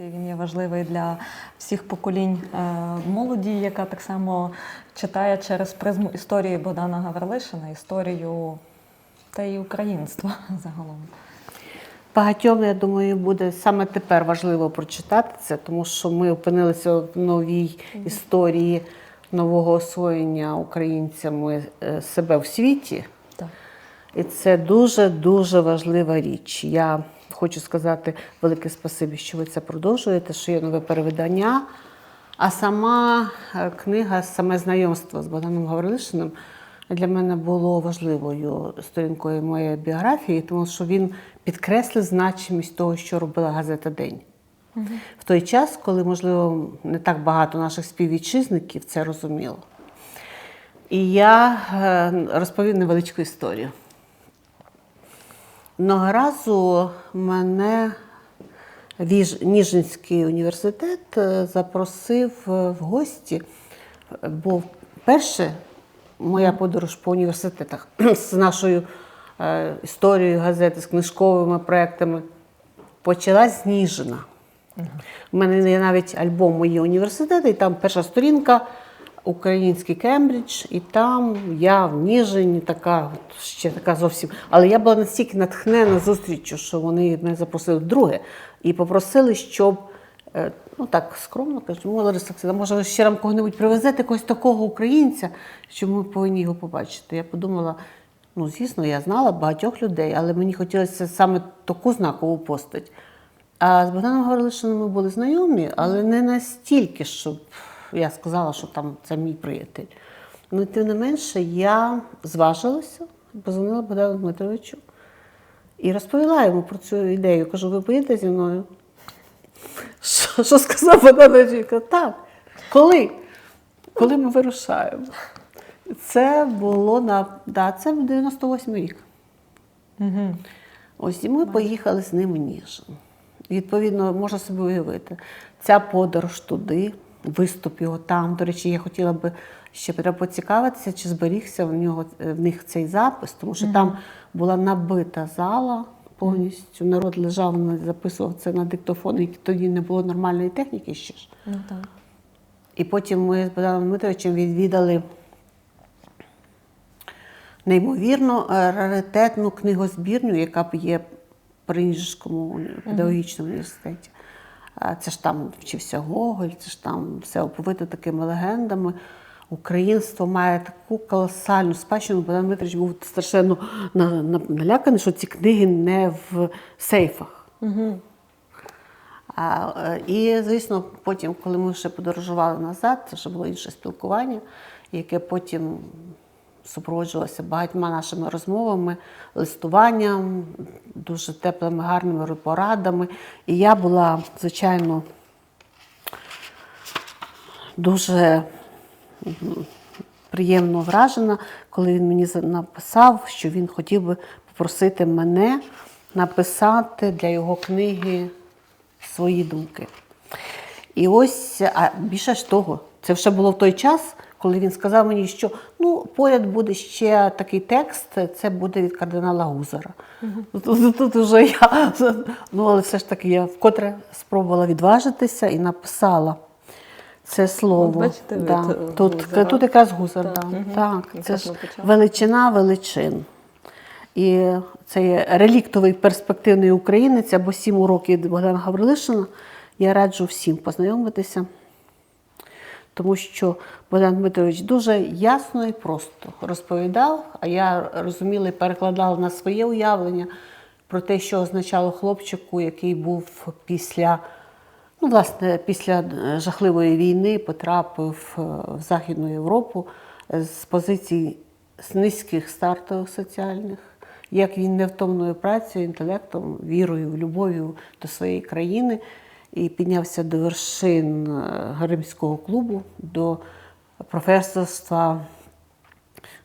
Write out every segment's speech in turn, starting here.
Він є важливий для всіх поколінь е, молоді, яка так само читає через призму історії Богдана Гаврилишина, історію та й українства загалом. Багатьом, я думаю, буде саме тепер важливо прочитати це, тому що ми опинилися в новій історії нового освоєння українцями е, себе в світі. Так. І це дуже-дуже важлива річ. Я хочу сказати велике спасибі, що ви це продовжуєте, що є нове перевидання. А сама е, книга, саме знайомство з Богданом Гаврилишиним для мене було важливою сторінкою моєї біографії, тому що він підкреслив значимість того, що робила газета День. В той час, коли, можливо, не так багато наших співвітчизників це розуміло. І я е, розповім невеличку історію. Одного разу мене Ніжинський університет е, запросив е, в гості, бо вперше моя подорож по університетах з нашою е, історією газети, з книжковими проектами. Почалась з Ніжина. У мене є навіть альбом Мої університети, і там перша сторінка Український Кембридж, і там я в Ніжині, така ще така зовсім. Але я була настільки натхнена зустрічю, що вони мене запросили вдруге і попросили, щоб. е, Ну так скромно кажуть, «О, Лариса Олексійовна, може ви ще нам кого-небудь привезете, якогось такого українця, що ми повинні його побачити. Я подумала, ну звісно, я знала багатьох людей, але мені хотілося саме таку знакову постать. А з Богданом Гаврилишином ми були знайомі, але не настільки, щоб я сказала, що там це мій приятель. Ну, тим не менше, я зважилася, позвонила Богдану Дмитровичу і розповіла йому про цю ідею. Кажу, ви поїдете зі мною? Що, що сказав Богдан Дмитрович? Так. Коли? Коли ми вирушаємо? Це було на да, це 98 рік. Угу. Ось і ми поїхали з ним в Ніжин. Відповідно, можна собі уявити, ця подорож туди, виступ його там. До речі, я хотіла би ще поцікавитися, чи зберігся в нього в них цей запис, тому що там була набита зала повністю. Народ лежав, записував це на диктофон, і тоді не було нормальної техніки ще ж. Ну так. І потім ми з Богданом Дмитровичем відвідали неймовірно е, раритетну книгозбірню, яка б є при Ніжинському педагогічному університеті. Це ж там вчився Гоголь, це ж там все оповито такими легендами. Українство має таку колосальну спадщину. Богдан Дмитрович був страшенно на- на- наляканий, що ці книги не в сейфах. Угу. А, е, і, звісно, потім, коли ми ще подорожували назад, це вже було інше спілкування, яке потім супроводжувалося багатьма нашими розмовами, листуванням, дуже теплими, гарними порадами. І я була, звичайно, дуже приємно вражена, коли він мені написав, що він хотів би попросити мене написати для його книги свої думки. І ось, а більше ж того, це вже було в той час, коли він сказав мені, що ну, поряд буде ще такий текст, це буде від кардинала Гузара. Тут, тут вже я, ну, але все ж таки я вкотре спробувала відважитися і написала це слово. От бачите, да. це тут, тут якраз Гузар, Так, да. мгм. так. Це ж величина величин. І це є реліктовий перспективний українець або сім уроків від Богдана Гаврилишина. Я раджу всім познайомитися, тому що Богдан Дмитрович дуже ясно і просто розповідав, а я розуміла і перекладала на своє уявлення про те, що означало хлопчику, який був після, ну, власне, після е, жахливої війни потрапив е, в Західну Європу е, з позицій з низьких стартових соціальних, як він невтомною працею, інтелектом, вірою, любов'ю до своєї країни і піднявся до вершин е, Гаримського клубу, до професорства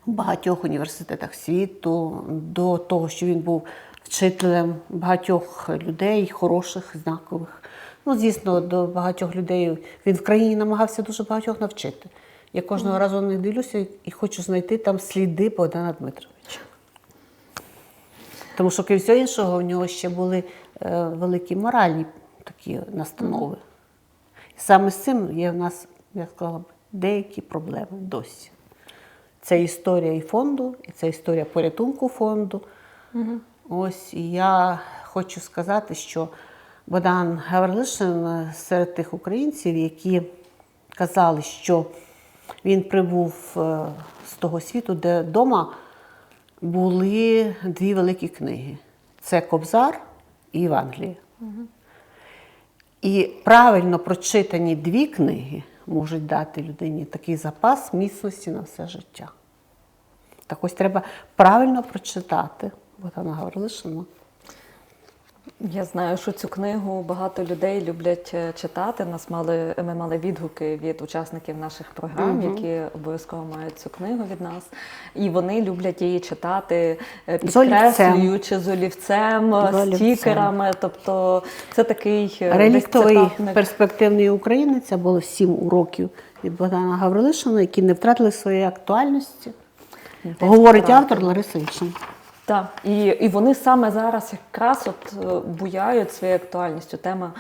в багатьох університетах світу, до того, що він був вчителем багатьох людей, хороших, знакових. Ну, звісно, до багатьох людей він в країні намагався дуже багатьох навчити. Я кожного разу них дивлюся і хочу знайти там сліди Богдана Дмитровича. Тому що, крім всього іншого, у нього ще були е, великі моральні такі настанови. І саме з цим є в нас, я сказала б, деякі проблеми досі. Це історія і фонду, і це історія порятунку фонду. Ось і я хочу сказати, що Богдан Гаврилишин серед тих українців, які казали, що він прибув е, з того світу, де вдома були дві великі книги: це Кобзар і Євангеліє. І правильно прочитані дві книги можуть дати людині такий запас міцності на все життя. Так ось треба правильно прочитати Богдана Гаврилишина. Я знаю, що цю книгу багато людей люблять е, читати. Нас мали ми мали відгуки від учасників наших програм, які обов'язково мають цю книгу від нас. І вони люблять її читати, е, З олівцем. підкреслюючи з олівцем, стікерами. Тобто це такий е, Реліктовий цитатник. перспективний українець це було сім уроків від Богдана Гаврилишина, які не втратили своєї актуальності. Десь Говорить автор Лариса Ільчин. Так, і, і вони саме зараз якраз от е, буяють своєю актуальністю. Тема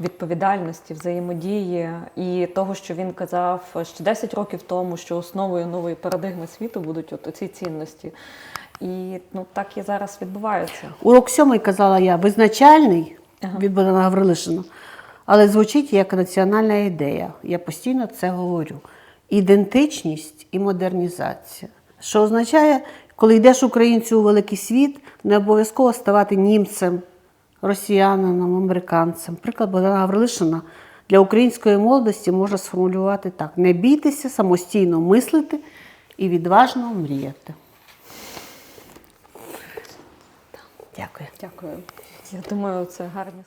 відповідальності, взаємодії і того, що він казав ще 10 років тому, що основою нової парадигми світу будуть от ці цінності. І ну так і зараз відбувається. Урок сьомий, казала я, визначальний Ага. від Богдана Гаврилишина, але звучить як національна ідея. Я постійно це говорю. Ідентичність і модернізація. Що означає, коли йдеш українцю у великий світ, не обов'язково ставати німцем, росіянином, американцем. Приклад Богдана Гаврилишина для української молодості можна сформулювати так: не бійтеся, самостійно мислити і відважно мріяти. Дякую. Дякую. Я думаю, це гарні.